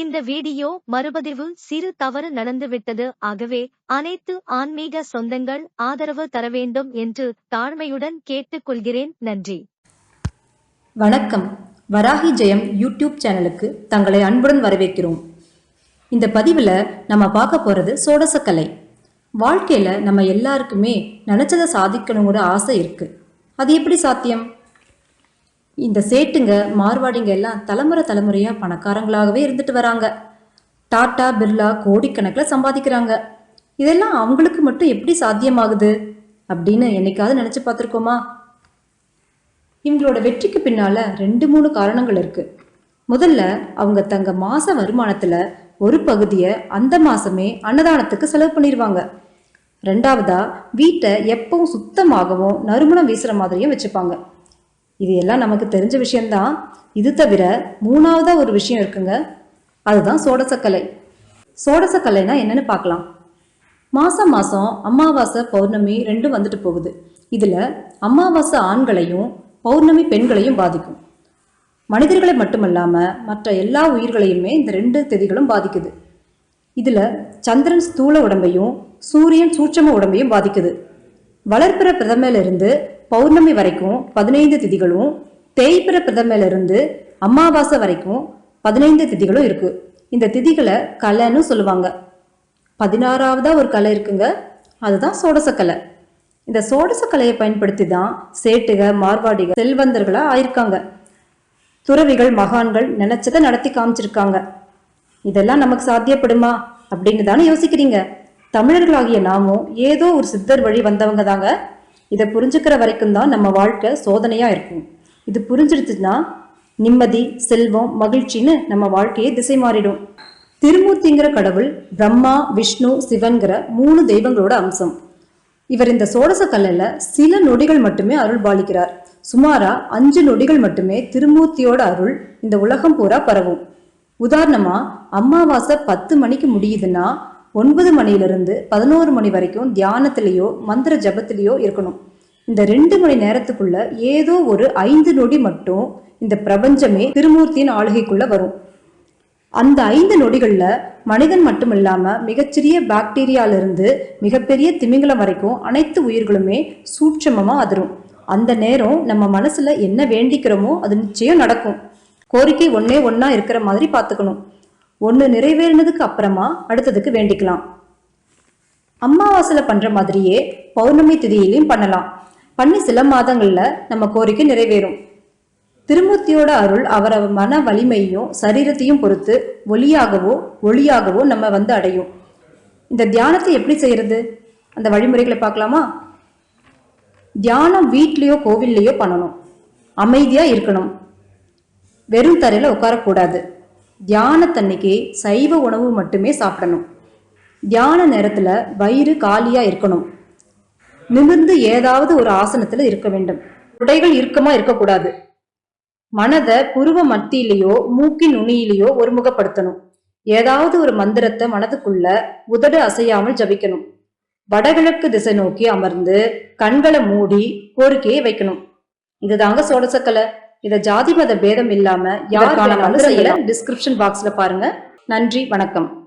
இந்த வீடியோ மறுபதிவு சிறு தவறு நடந்துவிட்டது. ஆகவே அனைத்து ஆன்மீக சொந்தங்கள் ஆதரவு தர வேண்டும் என்று தாழ்மையுடன் கேட்டுக்கொள்கிறேன். நன்றி. வணக்கம். வராகி ஜெயம் யூடியூப் சேனலுக்கு தங்களை அன்புடன் வரவேற்கிறோம். இந்த பதிவில் நம்ம பார்க்க போகிறது சோடசக்கலை. வாழ்க்கையில் நம்ம எல்லாருக்குமே நினச்சதை சாதிக்கணுங்கிற ஆசை இருக்குது அது எப்படி சாத்தியம்? இந்த சேட்டுங்க மார்வாடிங்க எல்லாம் தலைமுறை தலைமுறையாக பணக்காரங்களாகவே இருந்துட்டு வராங்க. டாடா பிர்லா கோடிக்கணக்கில் சம்பாதிக்கிறாங்க. இதெல்லாம் அவங்களுக்கு மட்டும் எப்படி சாத்தியமாகுது அப்படின்னு என்னைக்காவது நினச்சி பார்த்துருக்கோமா? இவங்களோட வெற்றிக்கு பின்னால ரெண்டு மூணு காரணங்கள் இருக்கு. முதல்ல அவங்க தங்க மாச வருமானத்துல ஒரு பகுதியை அந்த மாசமே அன்னதானத்துக்கு செலவு பண்ணிடுவாங்க ரெண்டாவதா வீட்டை எப்பவும் சுத்தமாகவும் நறுமணம் வீசுற மாதிரியும் வச்சுப்பாங்க. இது எல்லாம் நமக்கு தெரிஞ்ச விஷயம்தான். இது தவிர மூணாவதாக ஒரு விஷயம் இருக்குங்க. அதுதான் சோடசக்கலை. சோடசக்கலைனா என்னன்னு பார்க்கலாம். மாசம் மாசம் அமாவாசை பௌர்ணமி ரெண்டும் வந்துட்டு போகுது. இதில் அமாவாசை ஆண்களையும் பௌர்ணமி பெண்களையும் பாதிக்கும். மனிதர்களை மட்டுமல்லாமல் மற்ற எல்லா உயிர்களையுமே இந்த ரெண்டு திதிகளும் பாதிக்குது. இதில் சந்திரன் ஸ்தூல உடம்பையும் சூரியன் சூட்சம உடம்பையும் பாதிக்குது. வளர்ப்பிற பிரதமையிலிருந்து பௌர்ணமி வரைக்கும் பதினைந்து திதிகளும் தேய்பிற பிரதமையில இருந்து அமாவாசை வரைக்கும் பதினைந்து திதிகளும் இருக்கு. இந்த திதிகளை கலைன்னு சொல்லுவாங்க. பதினாறாவதா ஒரு கலை இருக்குங்க. அதுதான் சோடசக்கலை. இந்த சோடசக்கலையை பயன்படுத்தி தான் சேட்டுக மார்வாடிக செல்வந்தர்களாக ஆயிருக்காங்க. துறவிகள் மகான்கள் நினைச்சதை நடத்தி காமிச்சிருக்காங்க. இதெல்லாம் நமக்கு சாத்தியப்படுமா? அப்படின்னு தானே யோசிக்கிறீங்க. தமிழர்களாகிய நாமும் ஏதோ ஒரு சித்தர் வழி வந்தவங்க தாங்க. இதை புரிஞ்சுக்கிற வரைக்கும் தான் நம்ம வாழ்க்கை சோதனையாக இருக்கும். இது புரிஞ்சிருச்சுன்னா நிம்மதி செல்வம் மகிழ்ச்சின்னு நம்ம வாழ்க்கையே திசை மாறிடும். திருமூர்த்திங்கிற கடவுள் பிரம்மா விஷ்ணு சிவன்கிற மூணு தெய்வங்களோட அம்சம். இவர் இந்த சோடச கல்லில் சில நொடிகள் மட்டுமே அருள் பாலிக்கிறார். சுமாரா அஞ்சு நொடிகள் மட்டுமே திருமூர்த்தியோட அருள் இந்த உலகம் பூரா பரவும். உதாரணமா அமாவாசை பத்து மணிக்கு முடியுதுன்னா ஒன்பது மணியிலிருந்து பதினோரு மணி வரைக்கும் தியானத்திலேயோ மந்திர ஜபத்திலேயோ இருக்கணும். இந்த ரெண்டு மணி நேரத்துக்குள்ள ஏதோ ஒரு ஐந்து நொடி மட்டும் இந்த பிரபஞ்சமே திருமூர்த்தியின் ஆளுகைக்குள்ள வரும். அந்த ஐந்து நொடிகளில் மனிதன் மட்டும் மிகச்சிறிய பாக்டீரியாலிருந்து மிகப்பெரிய திமிங்கலம் வரைக்கும் அனைத்து உயிர்களுமே சூட்சமமாக அதிரும். அந்த நேரம் நம்ம மனசில் என்ன வேண்டிக்கிறோமோ அது நிச்சயம் நடக்கும். கோரிக்கை ஒன்னே ஒன்றா இருக்கிற மாதிரி பார்த்துக்கணும். ஒன்று நிறைவேறினதுக்கு அப்புறமா அடுத்ததுக்கு வேண்டிக்கலாம். அமாவாசையில் பண்ற மாதிரியே பௌர்ணமி திதியிலையும் பண்ணலாம். பண்ணி சில மாதங்கள்ல நம்ம கோரிக்கை நிறைவேறும். திருமூர்த்தியோட அருள் அவர மன வலிமையும் சரீரத்தையும் பொறுத்து ஒளியாகவோ ஒளியாகவோ நம்ம வந்து அடையும். இந்த தியானத்தை எப்படி செய்யறது? அந்த வழிமுறைகளை பார்க்கலாமா? தியானம் வீட்லேயோ கோவில்லையோ பண்ணணும். அமைதியாக இருக்கணும். வெறும் தரையில் உட்காரக்கூடாது. தியானத்தன்னைக்கு சைவ உணவு மட்டுமே சாப்பிடணும். தியான நேரத்தில் வயிறு காலியாக இருக்கணும். நிமிர்ந்து ஏதாவது ஒரு ஆசனத்தில் இருக்க வேண்டும். உடைகள் இறுக்கமாக இருக்கக்கூடாது. மனதை புருவ மத்தியிலேயோ மூக்கின் நுனியிலேயோ ஒருமுகப்படுத்தணும். ஏதாவது ஒரு மந்திரத்தை மனதுக்குள்ள உதடு அசையாமல் ஜபிக்கணும். வடகிழக்கு திசை நோக்கி அமர்ந்து கண்களை மூடி கோரிக்கையை வைக்கணும். இதுதாங்க சோடசக்கலை. இத ஜாதி மத பேதம் இல்லாம யாருக்கான டிஸ்கிரிப்ஷன் பாக்ஸ்ல பாருங்க. நன்றி வணக்கம்.